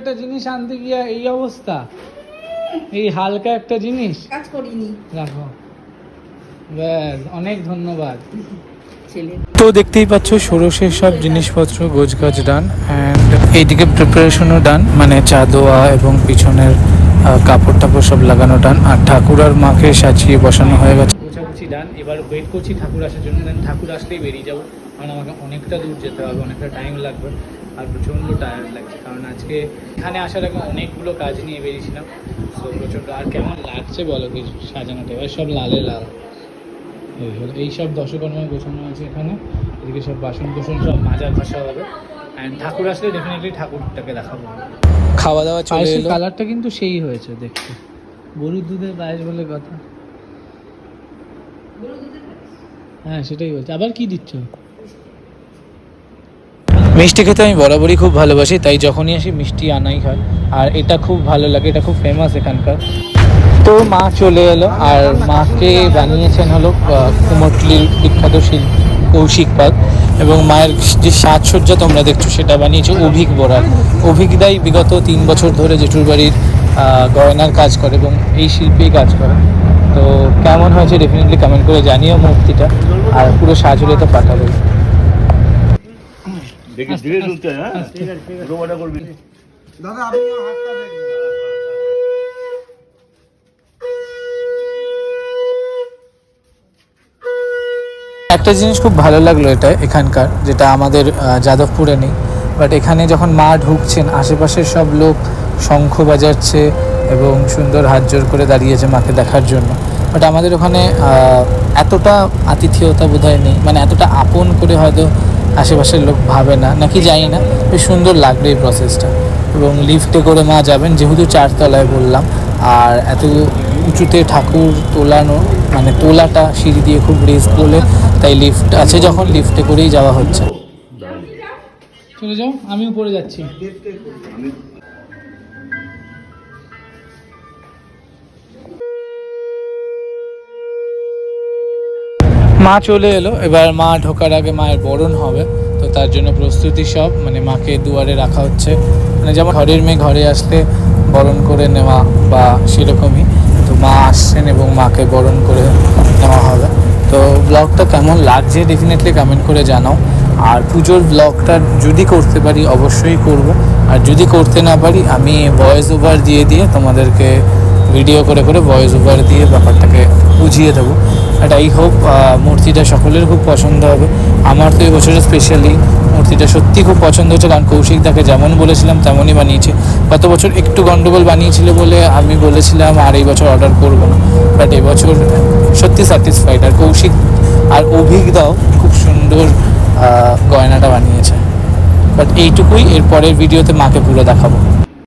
একটা জিনিস আনতে গিয়ে এই অবস্থা? এই হালকা একটা জিনিস? কাজ করিনি। রাখো। ব্যাস অনেক ধন্যবাদ। তো দেখতেই পাচ্ছ ষোড়শের সব জিনিসপত্র গোছগাছ ডান অ্যান্ড এইদিকে প্রিপারেশনও ডান মানে চা দেওয়া এবং পিছনের কাপড় টাপড় সব লাগানো ডান আর ঠাকুর আর মাকে সাজিয়ে বসানো হয়ে গেছে। গোছাগুছি ডান এবার ওয়েট করছি ঠাকুর আসার জন্য দেন ঠাকুর আসলেই বেরিয়ে যাব। কারণ আমাকে অনেকটা দূর যেতে হবে অনেকটা টাইম লাগবে। আর প্রচণ্ড টায়ার্ড লাগছে। কারণ আজকে এখানে আসার আগে অনেকগুলো কাজ নিয়ে বেরিয়েছিলাম। তো প্রচণ্ড আর কেমন লাগছে বলো কিছু সাজানোটা এবার সব লালে লাল। এই হলো এই সব দশকর্মায় গোছানো আছে এখানে। এদিকে সব বাসন কোসন সব মাজা ঘষা হবে। অ্যান্ড ঠাকুর আসলে ডেফিনেটলি ঠাকুরটাকে দেখাবো। খাওয়া দাওয়া চলে এলো। কালারটা কিন্তু সেই হয়েছে দেখতে। গরুর দুধের পায়েস বলে কথা। হ্যাঁ সেটাই বলছে। আবার কি দিচ্ছ? মিষ্টি খেতে আমি বরাবরই খুব ভালোবাসি তাই যখনই আসি মিষ্টি আনাই হয় আর এটা খুব ভালো লাগে এটা খুব ফেমাস এখানকার। তো মা চলে এলো আর মাকে বানিয়েছেন হলো আহ, বিখ্যাত শিল্পী কৌশিক পাল এবং মায়ের যে সাজসজ্জা তোমরা দেখছ সেটা বানিয়েছে অভিক বোরাল অভিক দাই বিগত তিন বছর ধরে জেঠুর বাড়ির গয়নার কাজ করে এবং এই শিল্পেই কাজ করে। তো কেমন হয়েছে ডেফিনেটলি কমেন্ট করে জানিও মূর্তিটা। আর পুরো সাজ হলে তো পাঠাবো দেখি ধীরে চলতে হ্যাঁ রোবাটা করবি। একটা জিনিস খুব ভালো লাগল এটা এখানকার যেটা আমাদের যাদবপুরে নেই। বাট এখানে যখন মা ঢুকছেন আশেপাশের সব লোক শঙ্খ বাজাচ্ছে এবং সুন্দর হাত জোর করে দাঁড়িয়েছে মাকে দেখার জন্য। বাট আমাদের ওখানে এতটা আতিথেয়তা বোধহয় নেই মানে এতটা আপন করে হয়তো আশেপাশের লোক ভাবে না নাকি জানি না। বেশ সুন্দর লাগবে এই প্রসেসটা এবং লিফটে করে মা যাবেন যেহেতু চারতলায় বললাম। আর এত উঁচুতে ঠাকুর তোলানো মানে তোলাটা সিঁড়ি দিয়ে খুব রিস্ক বলে তাই লিফট আছে যখন লিফটে করেই যাওয়া হচ্ছে। চলে যাও আমি উপরে যাচ্ছি। মা চলে এলো। এবার মা ঢোকার আগে মায়ের বরণ হবে। তো তার জন্য প্রস্তুতি সব। মানে মাকে দুয়ারে রাখা হচ্ছে। মানে যেমন ঘরের মেয়ে ঘরে আসলে বরণ করে নেওয়া বা সেরকমই। তো মা আসছেন এবং মাকে বরণ করে নেওয়া হবে। তো ব্লগটা কেমন লাগছে ডেফিনেটলি কমেন্ট করে জানাও। আর পুজোর ব্লগটা যদি করতে পারি অবশ্যই করব। আর যদি করতে না পারি, আমি ভয়েস ওভার দিয়ে দিয়ে তোমাদেরকে ভিডিও করে করে ভয়েস ওভার দিয়ে ব্যাপারটাকে বুঝিয়ে দেবো। বাট আই হোপ মূর্তিটা সকলের খুব পছন্দ হবে। আমার তো এবছরে স্পেশালি মূর্তিটা সত্যি খুব পছন্দ হচ্ছে কারণ কৌশিক তাকে যেমন বলেছিলাম, তেমনই বানিয়েছে। গত বছর একটু গন্ডগোল বানিয়েছিল বলে আমি বলেছিলাম, আর এই বছর অর্ডার করব না। বাট এবছর সত্যি স্যাটিসফাইড আর কৌশিক আর অভিজ্ঞতাও খুব সুন্দর গয়নাটা বানিয়েছে। বাট এইটুকুই এর পরের ভিডিওতে মাকে পুরো দেখাবো।